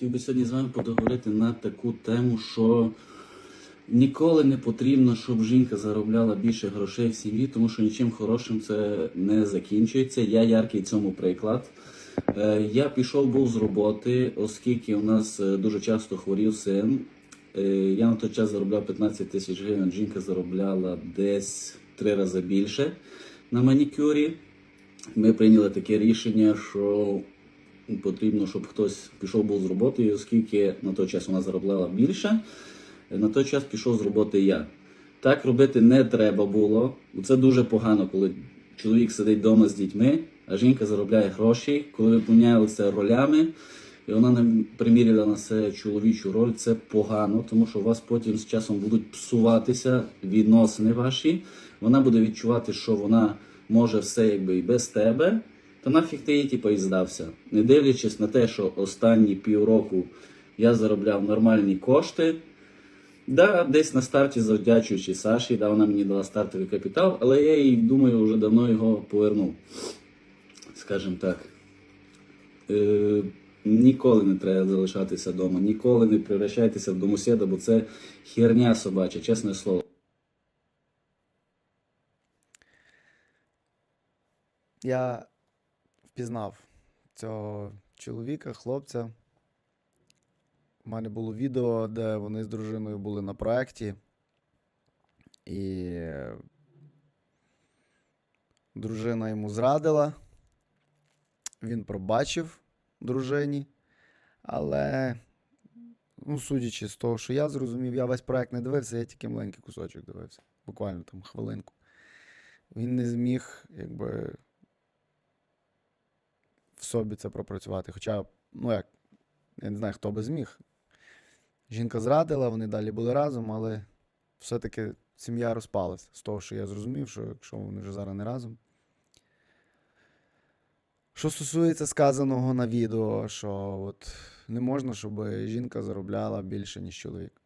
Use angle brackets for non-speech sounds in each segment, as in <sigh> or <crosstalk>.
Хотів би сьогодні з вами поговорити на таку тему, що ніколи не потрібно, щоб жінка заробляла більше грошей в сім'ї, тому що нічим хорошим це не закінчується. Я яркий цьому приклад. Е, Я пішов був з роботи, оскільки у нас е, дуже часто хворів син. Е, Я на той час заробляв 15 тисяч гривень, жінка заробляла десь три рази більше на манікюрі. Ми прийняли таке рішення, що потрібно, щоб хтось пішов був з роботи, і оскільки на той час вона заробляла більше, на той час пішов з роботи я. Так робити не треба було. Це дуже погано, коли чоловік сидить вдома з дітьми, а жінка заробляє гроші, коли ви помінялися ролями, і вона не приміряла на себе чоловічу роль, це погано, тому що у вас потім з часом будуть псуватися відносини ваші. Вона буде відчувати, що вона може все якби і без тебе. Та нафіг ти їй типу, і здався. Не дивлячись на те, що останні півроку я заробляв нормальні кошти. Да, десь на старті завдячуючи Саші, да, вона мені дала стартовий капітал, але я їй думаю, вже давно його повернув. Скажімо так. Е, ніколи не треба залишатися вдома, ніколи не превращайтеся в домоседа, бо це херня собача, чесне слово. Я впізнав цього чоловіка, хлопця. У мене було відео, де вони з дружиною були на проєкті. І дружина йому зрадила. Він пробачив дружині. Але, ну, судячи з того, що я зрозумів, я весь проект не дивився, я тільки маленький кусочок дивився. Буквально там хвилинку. Він не зміг, якби собі це пропрацювати. Хоча, ну як, я не знаю, хто би зміг. Жінка зрадила, вони далі були разом, але все-таки сім'я розпалась з того, що я зрозумів, що якщо вони вже зараз не разом. Що стосується сказаного на відео, що от не можна, щоб жінка заробляла більше, ніж чоловік.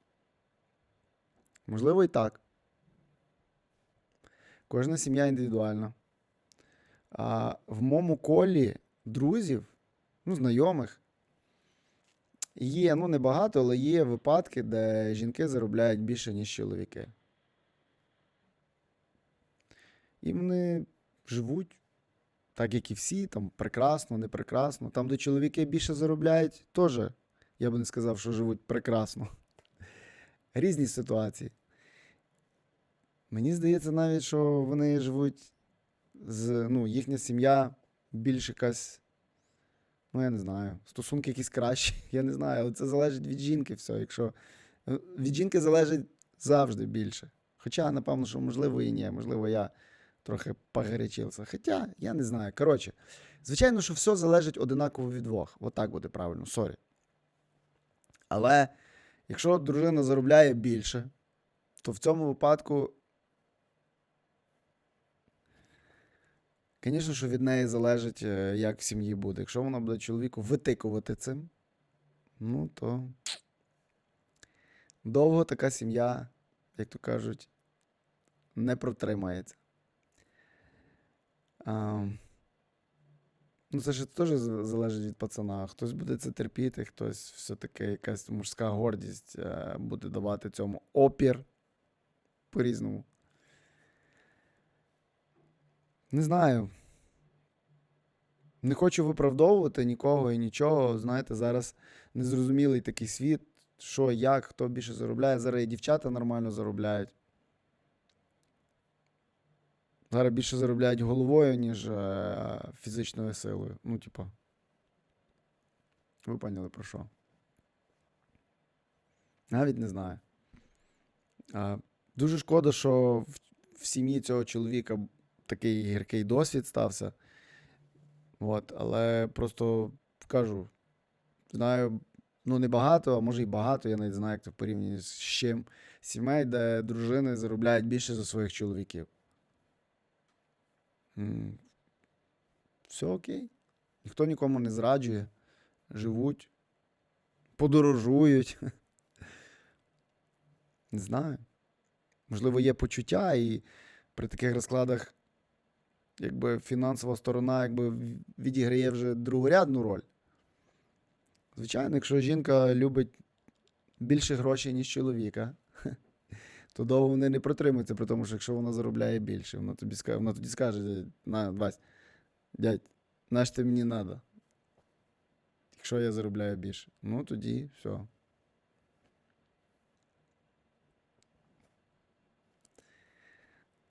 Можливо, і так. Кожна сім'я індивідуальна. А в моєму колі друзів, ну, знайомих, є, ну, небагато, але є випадки, де жінки заробляють більше, ніж чоловіки. І вони живуть так, як і всі, там прекрасно, не прекрасно. Там, де чоловіки більше заробляють, теж, я би не сказав, що живуть прекрасно. <laughs> Різні ситуації. Мені здається навіть, що вони живуть з, ну, їхня сім'я більш якась, ну, я не знаю, стосунки якісь кращі, <laughs> я не знаю, але це залежить від жінки все. Якщо е, від жінки залежить завжди більше. Хоча, напевно, що можливо і ні, можливо, я трохи погарячився. Хоча, я не знаю. Коротше, звичайно, що все залежить одинаково від двох. Отак буде правильно, сорі. Але якщо дружина заробляє більше, то в цьому випадку Звісно, що від неї залежить, е, як в сім'ї буде. Якщо вона буде чоловіку витикувати цим, ну то довго така сім'я, як то кажуть, не протримається. А, ну, це ж теж залежить від пацана. Хтось буде це терпіти, хтось все-таки якась мужська гордість е, буде давати цьому опір по-різному. Не знаю. Не хочу виправдовувати нікого і нічого. Знаєте, зараз незрозумілий такий світ, що, як, хто більше заробляє. Зараз і дівчата нормально заробляють. Зараз більше заробляють головою, ніж е, фізичною силою. Ну, типа. Ви поняли про що? Навіть не знаю. А, дуже шкода, що в, в сім'ї цього чоловіка такий гіркий досвід стався. От, але просто кажу, знаю, ну не багато, а може і багато, я навіть знаю, як це в порівнянні з чим. Сімей, де дружини заробляють більше за своїх чоловіків. Все окей. Ніхто нікому не зраджує. Живуть, подорожують. <laughs> Не знаю. Можливо, є почуття, і при таких розкладах якби фінансова сторона якби відіграє вже другорядну роль. Звичайно, якщо жінка любить більше грошей, ніж чоловіка, <laughs> то довго вони не протримуються, при тому, що якщо вона заробляє більше, вона тобі скаже, вона тоді скаже, на, Вась, дядь, ти мені треба. Якщо я заробляю більше. Ну тоді все.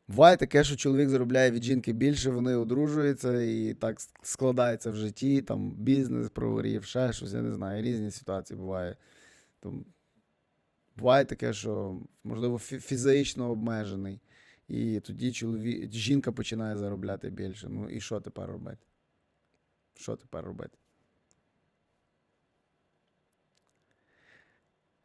Буває таке, що чоловік заробляє від жінки більше, вони одружуються і так складається в житті, там бізнес прогорів, ще щось, я не знаю, різні ситуації буває. Там, буває таке, що, можливо, фізично обмежений. І тоді чоловік, жінка починає заробляти більше. Ну і що тепер робити? Що тепер робити?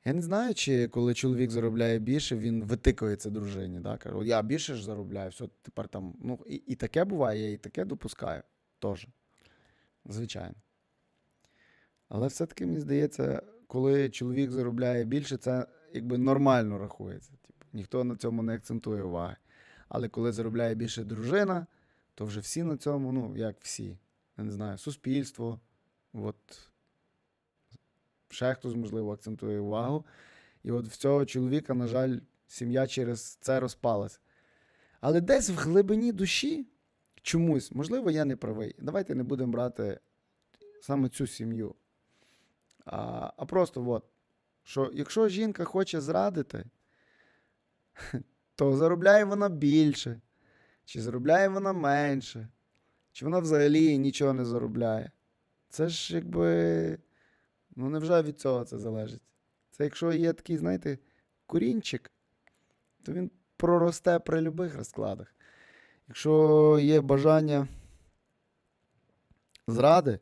Я не знаю, чи коли чоловік заробляє більше, він витикується дружині. Да? Каже, я більше ж заробляю, все, тепер там. Ну, і, і таке буває, я і таке допускаю. Теж. Звичайно. Але все-таки мені здається, коли чоловік заробляє більше, це якби нормально рахується. Типу, ніхто на цьому не акцентує уваги. Але коли заробляє більше дружина, то вже всі на цьому, ну, як всі, я не знаю, суспільство, от ще хтось, можливо, акцентує увагу. І от в цього чоловіка, на жаль, сім'я через це розпалась. Але десь в глибині душі чомусь, можливо, я не правий. Давайте не будемо брати саме цю сім'ю. А, а просто от, що якщо жінка хоче зрадити, <laughs> то заробляє вона більше, чи заробляє вона менше, чи вона взагалі нічого не заробляє. Це ж якби. Ну, невже від цього це залежить? Це якщо є такий, знаєте, корінчик, то він проросте при будь-яких розкладах. Якщо є бажання зради,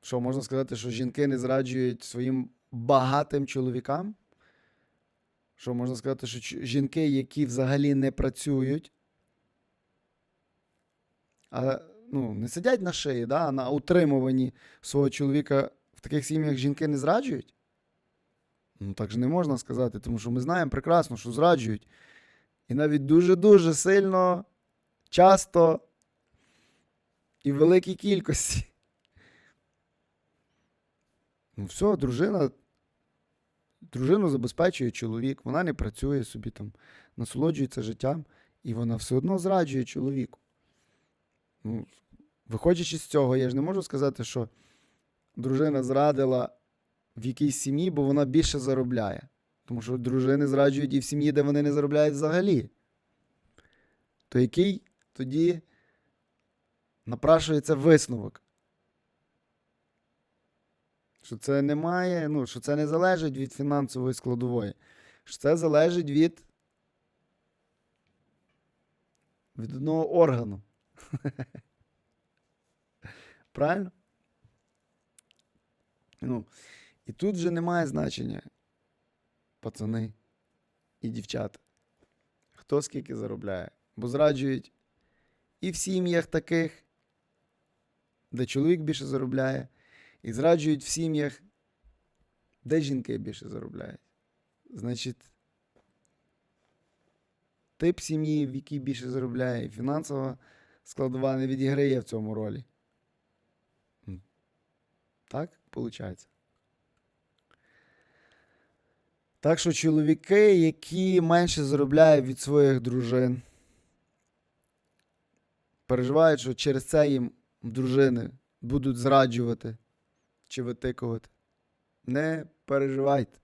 що можна сказати, що жінки не зраджують своїм багатим чоловікам? Що можна сказати, що жінки, які взагалі не працюють, а ну, не сидять на шиї, да, на утримуванні свого чоловіка в таких сім'ях жінки не зраджують? Ну, так же не можна сказати, тому що ми знаємо прекрасно, що зраджують. І навіть дуже-дуже сильно, часто і в великій кількості. Ну, все, дружина. Дружину забезпечує чоловік, вона не працює собі там, насолоджується життям, і вона все одно зраджує чоловіку. Ну, виходячи з цього, я ж не можу сказати, що дружина зрадила в якійсь сім'ї, бо вона більше заробляє. Тому що дружини зраджують і в сім'ї, де вони не заробляють взагалі. То який тоді напрашується висновок? Що це не має, ну, що це не залежить від фінансової складової. Що це залежить від, від одного органу. <laughs> Правильно? Ну, і тут вже немає значення, пацани і дівчата. Хто скільки заробляє. Бо зраджують і в сім'ях таких, де чоловік більше заробляє, і зраджують в сім'ях, де жінки більше заробляють. Значить, тип сім'ї, в якій більше заробляє, і фінансова складова не відіграє в цьому ролі. Так, виходить. Так що чоловіки, які менше заробляють від своїх дружин, переживають, що через це їм дружини будуть зраджувати чи витикувати. Не переживайте.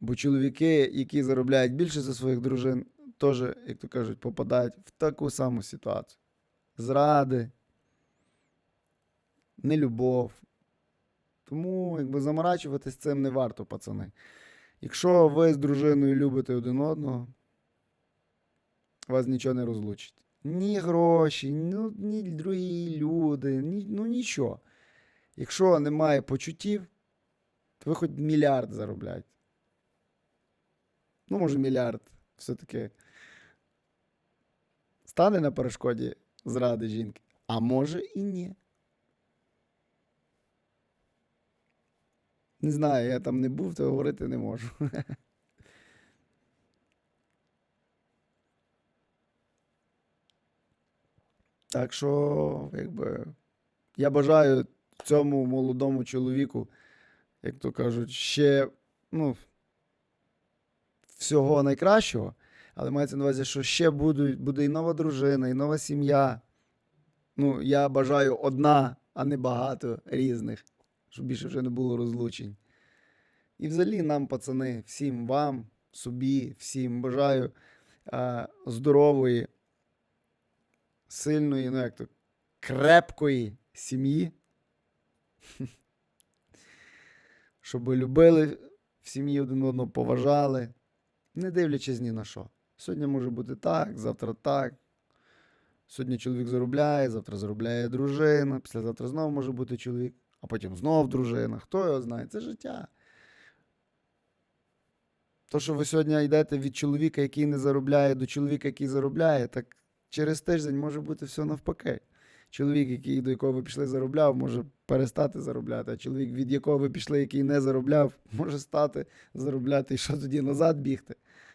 Бо чоловіки, які заробляють більше за своїх дружин, теж, як то кажуть, попадають в таку саму ситуацію. Зради, нелюбов. Тому якби заморачуватись цим не варто, пацани. Якщо ви з дружиною любите один одного, вас нічого не розлучить. Ні гроші, ну, ні другі люди, ні, ну нічого. Якщо немає почуттів, то ви хоч мільярд заробляєте. Ну, може, мільярд все-таки стане на перешкоді зради жінки. А може і ні. Не знаю, я там не був, то говорити не можу. <laughs> Так що, якби, Я бажаю цьому молодому чоловіку, як то кажуть, ще ну, всього найкращого. Але мається на увазі, що ще будуть, буде і нова дружина, і нова сім'я. Ну, я бажаю одна, а не багато різних, щоб більше вже не було розлучень. І взагалі нам, пацани, всім вам, собі, всім бажаю е, здорової, сильної, ну як то, крепкої сім'ї. <laughs> Щоб любили в сім'ї один одного, поважали, не дивлячись ні на що. Сьогодні може бути так, завтра так. Сьогодні чоловік заробляє, завтра заробляє дружина, післязавтра знову може бути чоловік, а потім знов дружина. Хто його знає? Це життя. То, що ви сьогодні йдете від чоловіка, який не заробляє, до чоловіка, який заробляє, так через тиждень може бути все навпаки. Чоловік, який, до якого ви пішли, заробляв, може перестати заробляти, а чоловік, від якого ви пішли, який не заробляв, може стати заробляти і що тоді назад бігти.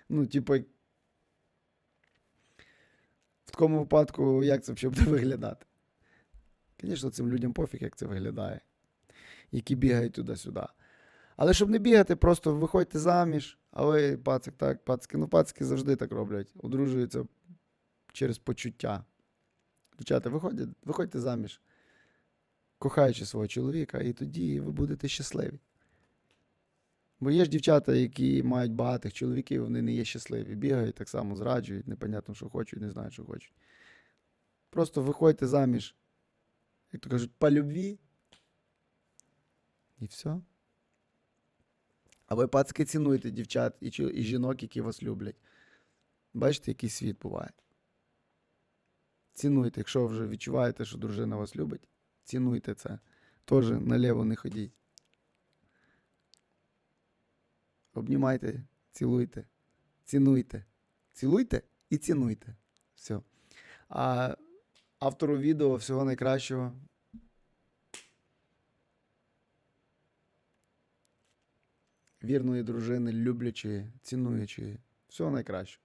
Ну, типу, такому випадку, як це буде виглядати? Звісно, цим людям пофіг, як це виглядає, які бігають туди-сюди. Але щоб не бігати, просто виходьте заміж, а ви, пацик, так, пацики, ну пацики завжди так роблять. Одружуються через почуття. Дівчата, виходять, виходьте заміж, кохаючи свого чоловіка, і тоді ви будете щасливі. Бо є ж дівчата, які мають багатих чоловіків, вони не є щасливі. Бігають так само, зраджують, непонятно, що хочуть, не знають, що хочуть. Просто виходьте заміж, як то кажуть, по любві. І все. А ви, пацки, цінуйте дівчат і, і жінок, які вас люблять. Бачите, який світ буває. Цінуйте, якщо вже відчуваєте, що дружина вас любить, цінуйте це. Теж наліво не ходіть. Обнімайте, цілуйте, цінуйте. Цілуйте і цінуйте. Все. А автору відео всього найкращого. Вірної дружини, люблячої, цінуючої. Всього найкращого.